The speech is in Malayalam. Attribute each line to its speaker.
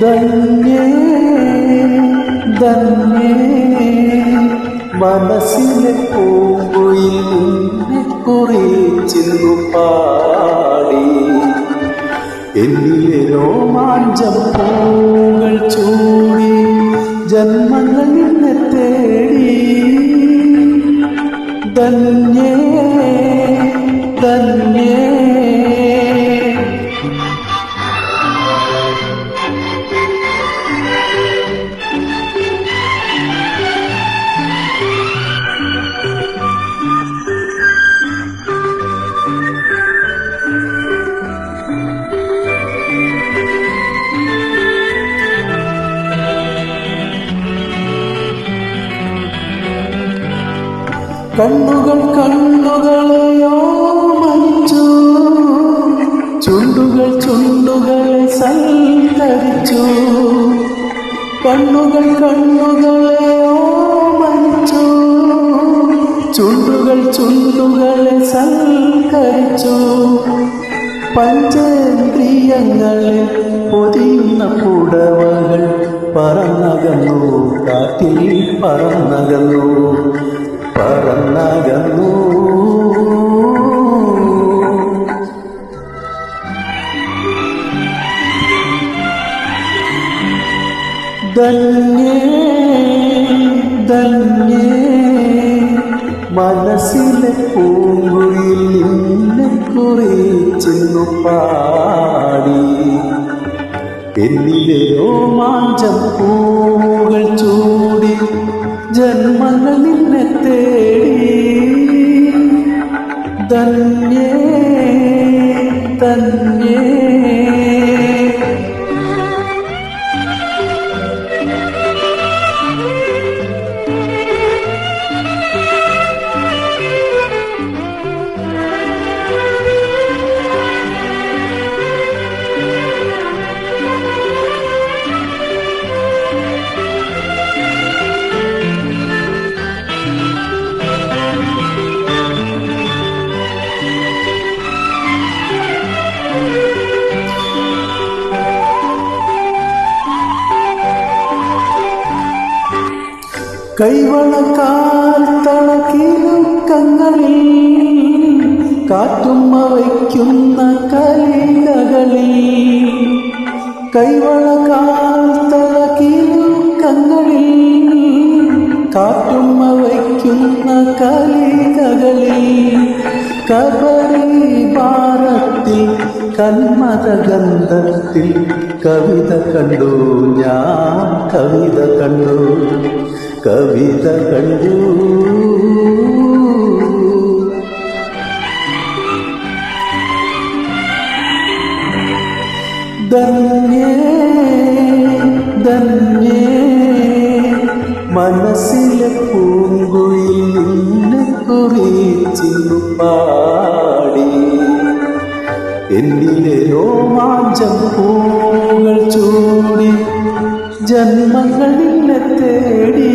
Speaker 1: ധന്യേ ധന്യേ മനസ്സിലെ പൂങ്കുയിൽ എന്നിലെ രോമാഞ്ചം പൂങ്ങൾ ചൂടി ജന്മങ്ങൾ തേടി. ധന്യേ ധന്യേ. കണ്ണുകൾ കണ്ണുകളെയോ മഞ്ചു ചുണ്ടുകൾ ചുണ്ടുകളെ സൽക്കരിച്ചു. കണ്ണുകൾ കണ്ണുകളെയോ മഞ്ചു ചുണ്ടുകൾ ചുണ്ടുകളെ സൽക്കരിച്ചു. പഞ്ചേന്ദ്രിയങ്ങളെ പൊതിയുന്ന പുടവകൾ പറന്നകന്നു കാറ്റിൽ പറന്നകന്നു. പറന്നകന്നു. മനസ്സിലെ പൂങ്കുയിൽ നിന്നെ കുറിച്ചെന്നു പാടി. എന്നിലെ രോമാഞ്ചം പൂകൾ ചൂടി ജന്മങ്ങൾ നിന്നെ തേടി. ധന്യേ ധന്യേ കൈവളക്കാൽ തളക്കിലുക്കങ്ങളിൽ കാറ്റുമ്മ വയ്ക്കുന്ന കലിലകളിൽ കൈവളക്കാൽ തളക്കിലുക്കങ്ങളിൽ കാറ്റുമ്മ വയ്ക്കുന്ന കലിലകളിൽ കബറി ഭാരത്തിൽ കന്മതഗന്ധത്തിൽ കവിത കണ്ടു. ഞാൻ കവിത കണ്ടു. കവിത കണ്ടു. ധന്യേ ധന്യേ മനസ്സിലെ പൂങ്കുയിൽ നിന്നെ കുറിച്ചിരുപ്പാ. എന്നിലെ രോമാഞ്ചം പൂകൾ ചൂടി ജന്മങ്ങളിലെ തേടി.